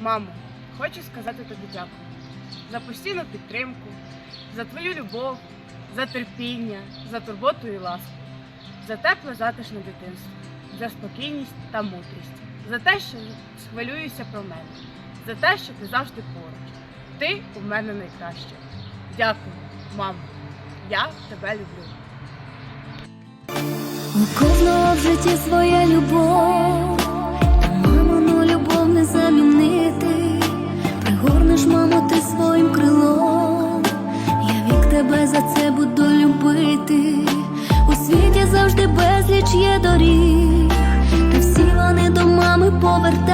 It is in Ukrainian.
Мамо, хочу сказати тобі дякую за постійну підтримку, за твою любов, за терпіння, за турботу і ласку, за тепле затишне дитинство, за спокійність та мудрість, за те, що хвилюєшся про мене, за те, що ти завжди поруч. Ти у мене найкраща. Дякую, мамо. Я тебе люблю. У кожного в житті своя любов, ти своїм крилом. Я вік тебе за це буду любити. У світі завжди безліч є доріг, та всі вони до мами повертають.